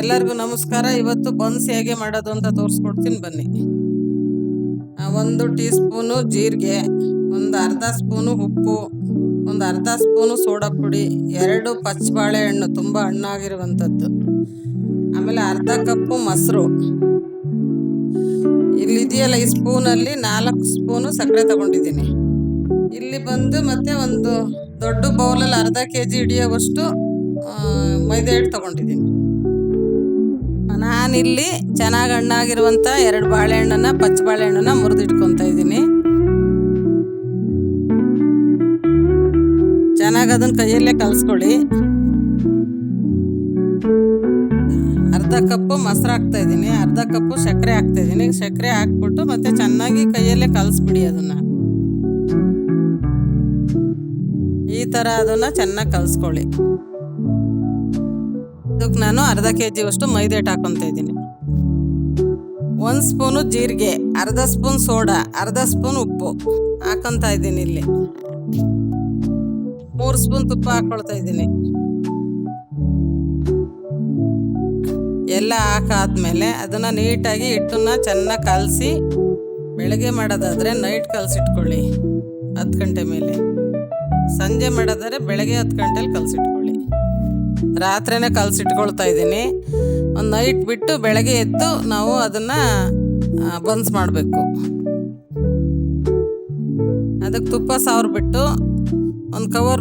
ಎಲ್ಲರಿಗೂ ನಮಸ್ಕಾರ. ಇವತ್ತು ಬನ್ಸ್ ಹೇಗೆ ಮಾಡೋದು ಅಂತ ತೋರಿಸ್ಕೊಡ್ತೀನಿ ಬನ್ನಿ. ಒಂದು ಟೀ ಸ್ಪೂನು ಜೀರಿಗೆ, ಒಂದು ಅರ್ಧ ಸ್ಪೂನು ಉಪ್ಪು, ಒಂದು ಅರ್ಧ ಸ್ಪೂನು ಸೋಡಾ ಪುಡಿ, ಎರಡು ಪಚ್ಚ ಬಾಳೆಹಣ್ಣು ತುಂಬ ಹಣ್ಣಾಗಿರುವಂಥದ್ದು. ಆಮೇಲೆ ಅರ್ಧ ಕಪ್ಪು ಮೊಸರು. ಇಲ್ಲಿ ಇದೆಯಲ್ಲ ಈ ಸ್ಪೂನಲ್ಲಿ ನಾಲ್ಕು ಸ್ಪೂನು ಸಕ್ಕರೆ ತಗೊಂಡಿದ್ದೀನಿ. ಇಲ್ಲಿ ಬಂದು ಮತ್ತೆ ಒಂದು ದೊಡ್ಡ ಬೌಲಲ್ಲಿ ಅರ್ಧ ಕೆ ಜಿ ಹಿಡಿಯೋವಷ್ಟು ಮೈದಾ ಹಿಟ್ಟು ತಗೊಂಡಿದ್ದೀನಿ. ನಾನಿಲ್ಲಿ ಚೆನ್ನಾಗಿ ಹಣ್ಣಾಗಿರುವಂಥ ಎರಡು ಬಾಳೆಹಣ್ಣನ್ನ, ಪಚ್ಚ ಬಾಳೆಹಣ್ಣನ್ನ ಮುರಿದಿಟ್ಕೊತಾ ಇದ್ದೀನಿ. ಚೆನ್ನಾಗಿ ಅದನ್ನ ಕೈಯಲ್ಲೇ ಕಲಿಸ್ಕೊಳ್ಳಿ. ಅರ್ಧ ಕಪ್ಪು ಮೊಸರು ಹಾಕ್ತಾ ಇದ್ದೀನಿ. ಅರ್ಧ ಕಪ್ಪು ಸಕ್ಕರೆ ಹಾಕ್ತಾ ಇದ್ದೀನಿ. ಸಕ್ಕರೆ ಹಾಕ್ಬಿಟ್ಟು ಮತ್ತೆ ಚೆನ್ನಾಗಿ ಕೈಯಲ್ಲೇ ಕಲಿಸ್ಬಿಡಿ ಅದನ್ನ. ಈ ಥರ ಅದನ್ನ ಚೆನ್ನಾಗಿ ಕಲಿಸ್ಕೊಳ್ಳಿ. ಇದಕ್ಕೆ ನಾನು ಅರ್ಧ ಕೆ ಜಿಯಷ್ಟು ಮೈದಾ ಹಿಟ್ಟು ಹಾಕೊತ ಇದ್ದೀನಿ. ಒಂದು ಸ್ಪೂನು ಜೀರಿಗೆ, ಅರ್ಧ ಸ್ಪೂನ್ ಸೋಡಾ, ಅರ್ಧ ಸ್ಪೂನ್ ಉಪ್ಪು ಹಾಕೊತಾ ಇದ್ದೀನಿ ಇಲ್ಲಿ. ಮೂರು ಸ್ಪೂನ್ ತುಪ್ಪ ಹಾಕೊಳ್ತಾ ಇದ್ದೀನಿ. ಎಲ್ಲ ಹಾಕಾದ್ಮೇಲೆ ಅದನ್ನು ನೀಟಾಗಿ ಹಿಟ್ಟನ್ನ ಚೆನ್ನಾಗಿ ಕಲಸಿ, ಬೆಳಗ್ಗೆ ಮಾಡೋದಾದರೆ ನೈಟ್ ಕಲಸಿಟ್ಕೊಳ್ಳಿ ಹತ್ತು ಗಂಟೆ ಮೇಲೆ. ಸಂಜೆ ಮಾಡೋದಾದ್ರೆ ಬೆಳಗ್ಗೆ ಹತ್ತು ಗಂಟೆಲಿ ಕಲಸಿಟ್ಕೊಳ್ಳಿ. ರಾತ್ರಿನೇ ಕಲಸಿಟ್ಕೊಳ್ತಾ ಇದ್ದೀನಿ. ಒಂದು ನೈಟ್ ಬಿಟ್ಟು ಬೆಳಗ್ಗೆ ಎದ್ದು ನಾವು ಅದನ್ನು ಬನ್ಸ್ ಮಾಡಬೇಕು. ಅದಕ್ಕೆ ತುಪ್ಪ ಬಿಟ್ಟು ಒಂದು ಕವರ್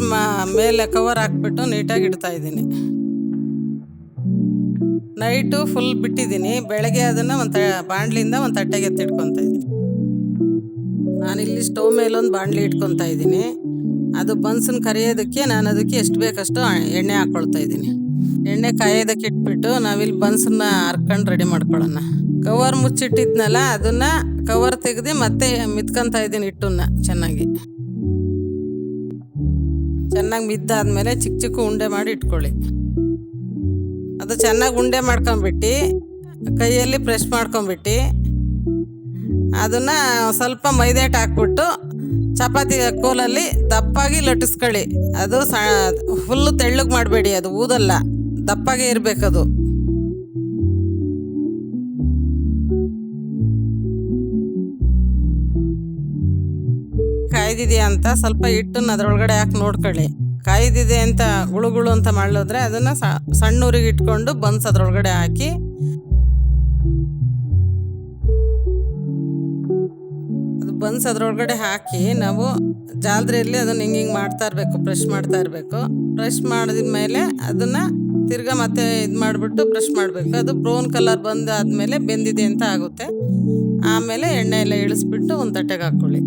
ಮೇಲೆ ಕವರ್ ಹಾಕ್ಬಿಟ್ಟು ನೀಟಾಗಿ ಇಡ್ತಾ ಇದ್ದೀನಿ. ನೈಟು ಫುಲ್ ಬಿಟ್ಟಿದ್ದೀನಿ. ಬೆಳಗ್ಗೆ ಅದನ್ನು ಒಂದು ಬಾಣಲಿಯಿಂದ ಒಂದು ತಟ್ಟೆಗೆ ಎತ್ತಿಟ್ಕೊತಾ ಇದ್ದೀನಿ. ನಾನಿಲ್ಲಿ ಸ್ಟವ್ ಮೇಲೊಂದು ಬಾಣಲಿ ಇಟ್ಕೊತಾ ಇದ್ದೀನಿ. ಅದು ಬನ್ಸನ್ ಕರಿಯೋದಕ್ಕೆ ನಾನು ಅದಕ್ಕೆ ಎಷ್ಟು ಬೇಕಷ್ಟು ಎಣ್ಣೆ ಹಾಕ್ಕೊಳ್ತಾ ಇದ್ದೀನಿ. ಎಣ್ಣೆ ಕಾಯೋದಕ್ಕೆ ಇಟ್ಬಿಟ್ಟು ನಾವಿಲ್ಲಿ ಬನ್ಸನ್ನ ಹರ್ಕೊಂಡು ರೆಡಿ ಮಾಡ್ಕೊಳ್ಳೋಣ. ಕವರ್ ಮುಚ್ಚಿಟ್ಟಿದ್ನಲ್ಲ, ಅದನ್ನ ಕವರ್ ತೆಗೆದು ಮತ್ತೆ ಮಿತ್ಕೊಂತ ಇದ್ದೀನಿ ಹಿಟ್ಟನ್ನ ಚೆನ್ನಾಗಿ. ಚೆನ್ನಾಗಿ ಮಿದ್ದಾದ್ಮೇಲೆ ಚಿಕ್ಕ ಚಿಕ್ಕ ಉಂಡೆ ಮಾಡಿ ಇಟ್ಕೊಳ್ಳಿ. ಅದು ಚೆನ್ನಾಗಿ ಉಂಡೆ ಮಾಡ್ಕೊಂಬಿಟ್ಟು ಕೈಯಲ್ಲಿ ಪ್ರೆಸ್ ಮಾಡ್ಕೊಂಬಿಟ್ಟು ಅದನ್ನ ಸ್ವಲ್ಪ ಮೈದಾ ಹಾಕ್ಬಿಟ್ಟು ಚಪಾತಿ ಕೋಲಲ್ಲಿ ದಪ್ಪಾಗಿ ಲಟ್ಟಿಸ್ಕೊಳ್ಳಿ. ಅದು ಸ ಫುಲ್ಲು ತೆಳ್ಳಗೆ ಮಾಡಬೇಡಿ, ಅದು ಊದಲ್ಲ. ದಪ್ಪಾಗೆ ಇರಬೇಕದು. ಕಾಯ್ದಿದೆಯಾ ಅಂತ ಸ್ವಲ್ಪ ಹಿಟ್ಟನ್ನ ಅದರೊಳಗಡೆ ಹಾಕಿ ನೋಡ್ಕೊಳ್ಳಿ. ಕಾಯ್ದಿದೆ ಅಂತ, ಗುಳುಗುಳು ಗುಳು ಅಂತ ಮಾಡಿದ್ರೆ ಅದನ್ನ ಸಣ್ಣ ಊರಿಗೆ ಇಟ್ಕೊಂಡು ಬನ್ಸ್ ಅದ್ರೊಳಗಡೆ ಹಾಕಿ ಅದು ಅದರೊಳಗಡೆ ಹಾಕಿ ನಾವು ಜಾಲ್ರಿಯಲ್ಲಿ ಅದನ್ನ ಹಿಂಗೆ ಹಿಂಗೆ ಮಾಡ್ತಾ ಇರಬೇಕು ಬ್ರಷ್ ಮಾಡ್ತಾ ಇರಬೇಕು. ಬ್ರಷ್ ಮಾಡಿದ ಮೇಲೆ ಅದನ್ನ ತಿರ್ಗಾ ಮತ್ತೆ ಇದು ಮಾಡಿಬಿಟ್ಟು ಬ್ರಷ್ ಮಾಡಬೇಕು. ಅದು ಬ್ರೌನ್ ಕಲರ್ ಬಂದಾದ್ಮೇಲೆ ಬೆಂದಿದೆ ಅಂತ ಆಗುತ್ತೆ. ಆಮೇಲೆ ಎಣ್ಣೆ ಎಲ್ಲ ಇಳಿಸ್ಬಿಟ್ಟು ಒಂದು ತಟ್ಟೆಗೆ ಹಾಕ್ಕೊಳ್ಳಿ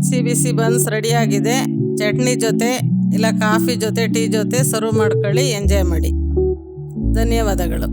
ಬಿಸಿ ಬಿಸಿ ಬನ್ಸ್ ರೆಡಿಯಾಗಿದೆ. ಚಟ್ನಿ ಜೊತೆ ಇಲ್ಲ ಕಾಫಿ ಜೊತೆ ಟೀ ಜೊತೆ ಸರ್ವ್ ಮಾಡ್ಕೊಳ್ಳಿ, ಎಂಜಾಯ್ ಮಾಡಿ. ಧನ್ಯವಾದಗಳು.